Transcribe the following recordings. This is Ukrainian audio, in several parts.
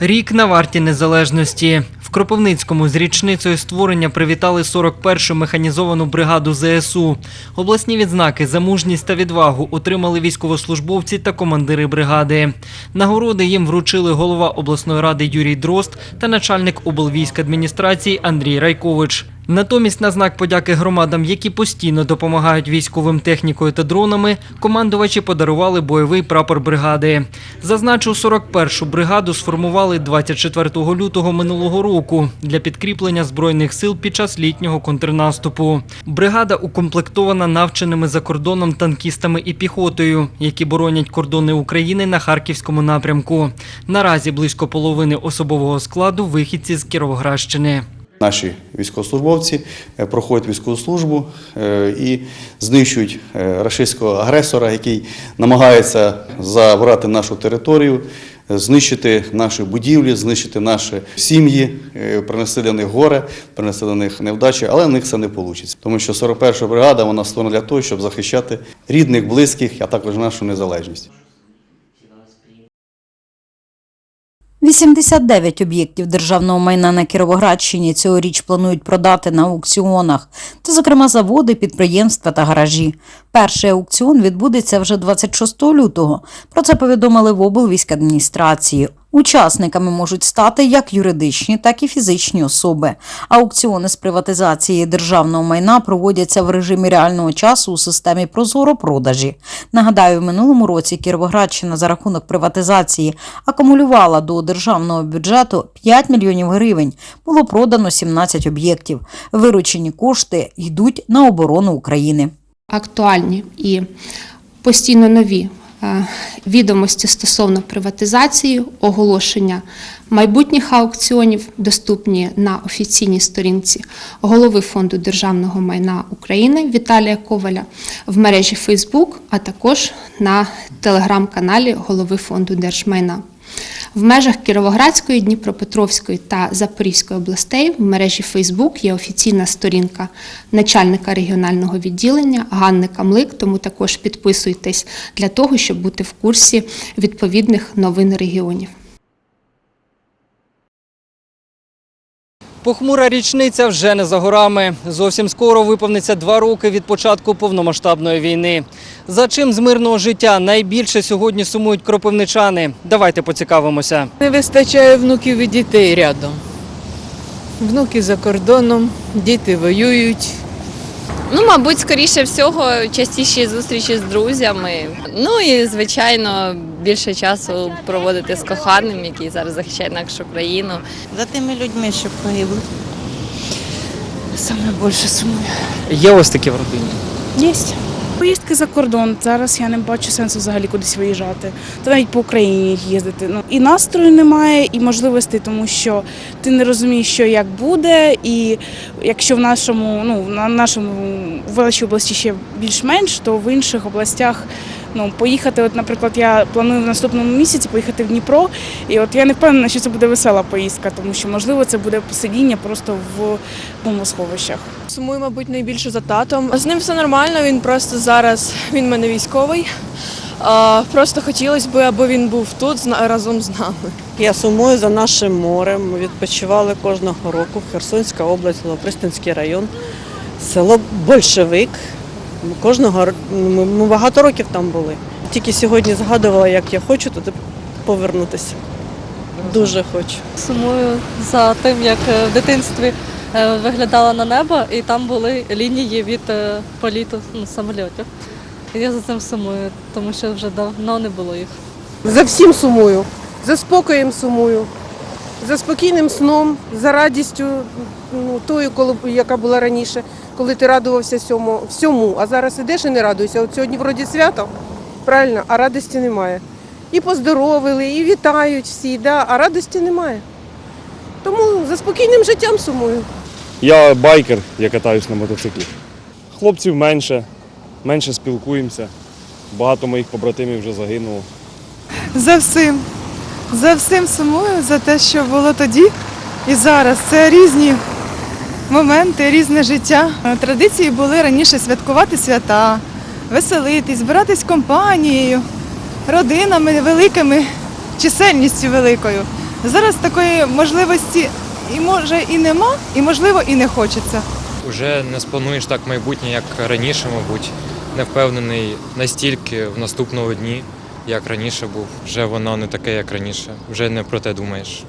Рік на варті незалежності. В Кропивницькому з річницею створення привітали 41-шу механізовану бригаду ЗСУ. Обласні відзнаки за мужність та відвагу отримали військовослужбовці та командири бригади. Нагороди їм вручили голова обласної ради Юрій Дрозд та начальник облвійськадміністрації Андрій Райкович. Натомість, на знак подяки громадам, які постійно допомагають військовим технікою та дронами, командувачі подарували бойовий прапор бригади. Зазначу, 41-шу бригаду сформували 24 лютого минулого року для підкріплення збройних сил під час літнього контрнаступу. Бригада укомплектована навченими за кордоном танкістами і піхотою, які боронять кордони України на харківському напрямку. Наразі близько половини особового складу вихідці з Кіровоградщини. Наші військовослужбовці е, проходять військову службу е, і знищують е, рашистського агресора, який намагається забрати нашу територію, знищити наші будівлі, знищити наші сім'ї, принести для них горе, принести для них невдачі, але в них це не вийде. Тому що 41-ша бригада вона створена для того, щоб захищати рідних, близьких, а також нашу незалежність. 89 об'єктів державного майна на Кіровоградщині цьогоріч планують продати на аукціонах. Це, зокрема, заводи, підприємства та гаражі. Перший аукціон відбудеться вже 26 лютого. Про це повідомили в облвійськадміністрації. Учасниками можуть стати як юридичні, так і фізичні особи. Аукціони з приватизації державного майна проводяться в режимі реального часу у системі Прозоро-продажі. Нагадаю, в минулому році Кіровоградщина за рахунок приватизації акумулювала до державного бюджету 5 мільйонів гривень. Було продано 17 об'єктів. Виручені кошти йдуть на оборону України. актуальні і постійно нові відомості стосовно приватизації, оголошення майбутніх аукціонів доступні на офіційній сторінці голови Фонду державного майна України Віталія Коваля в мережі Facebook, а також на телеграм-каналі голови Фонду держмайна. В межах Кіровоградської, Дніпропетровської та Запорізької областей в мережі Фейсбук є офіційна сторінка начальника регіонального відділення Ганни Камлик, тому також підписуйтесь для того, щоб бути в курсі відповідних новин регіонів. Похмура річниця вже не за горами. Зовсім скоро виповниться два роки від початку повномасштабної війни. За чим з мирного життя найбільше сьогодні сумують кропивничани? Давайте поцікавимося. Не вистачає внуків і дітей рядом. Внуки за кордоном, діти воюють. Ну, мабуть, скоріше всього, частіші зустрічі з друзями. Ну і звичайно, більше часу проводити з коханим, який зараз захищає нашу країну. За тими людьми, що погибли. Саме більше сумую. Є ось такі в родині. Є. Поїздки за кордон. Зараз я не бачу сенсу взагалі кудись виїжджати. Та навіть по Україні їздити. Ну і настрою немає, і можливостей, тому що ти не розумієш, що як буде, і якщо в нашому, ну на нашому Величій області ще більш-менш, то в інших областях. Ну, поїхати, от, наприклад, я планую в наступному місяці поїхати в Дніпро, і от я не впевнена, що це буде весела поїздка, тому що можливо це буде посидіння просто в бомбосховищах. Сумую, мабуть, найбільше за татом. З ним все нормально, він просто зараз він в мене військовий. А, просто хотілося б, аби він був тут разом з нами. Я сумую за нашим морем. Ми відпочивали кожного року. Херсонська область, Новопристанський район, село Большевик. Кожного ми, ми багато років там були. Тільки сьогодні згадувала, як я хочу туди повернутися. Дуже хочу. Сумую за тим, як е, в дитинстві е, виглядала на небо, і там були лінії від е, політу ну, самольотів. І я за цим сумую, тому що вже давно не було їх. За всім сумую, за спокоєм сумую, за спокійним сном, за радістю ну, тою, коли, яка була раніше, коли ти радувався всьому, всьому. А зараз ідеш і не радуйся. От сьогодні вроді свято, правильно, а радості немає. І поздоровили, і вітають всі, да, а радості немає. Тому за спокійним життям сумую. Я байкер, я катаюсь на мотоциклі. Хлопців менше, менше спілкуємося. Багато моїх побратимів вже загинуло. За всім. За всім сумую, за те, що було тоді і зараз. Це різні моменти, різне життя. Традиції були раніше святкувати свята, веселитись, збиратись компанією, родинами великими, чисельністю великою. Зараз такої можливості і може і нема, і можливо і не хочеться. Уже не сплануєш так майбутнє, як раніше, мабуть. Не впевнений настільки в наступному дні, як раніше був. Вже воно не таке, як раніше. Вже не про те думаєш.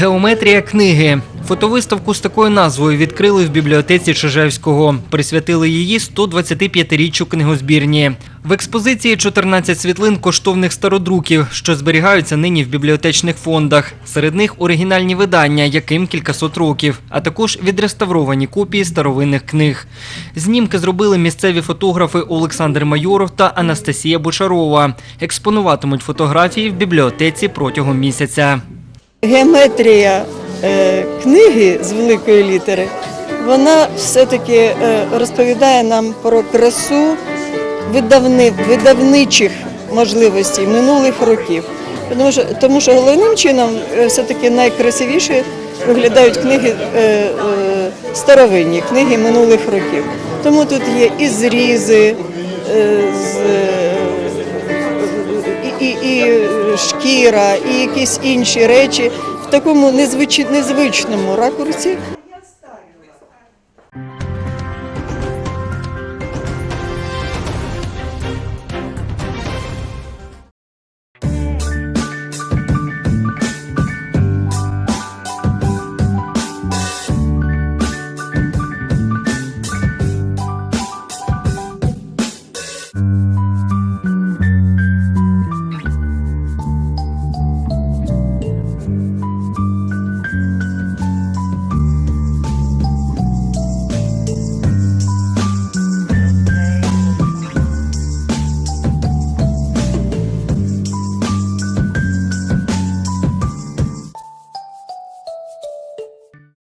Геометрія книги. Фотовиставку з такою назвою відкрили в бібліотеці Чижевського. Присвятили її 125-річчю книгозбірні. В експозиції 14 світлин коштовних стародруків, що зберігаються нині в бібліотечних фондах. Серед них оригінальні видання, яким кількасот років, а також відреставровані копії старовинних книг. Знімки зробили місцеві фотографи Олександр Майоров та Анастасія Бочарова. Експонуватимуть фотографії в бібліотеці протягом місяця. Геометрія е, книги з великої літери, вона все-таки е, розповідає нам про красу видавни, видавничих можливостей минулих років. Тому що, тому що головним чином е, все-таки найкрасивіше виглядають книги старовинні, книги минулих років. Тому тут є і зрізи, з, і, і, шкіра, і якісь інші речі в такому незвич... незвичному ракурсі.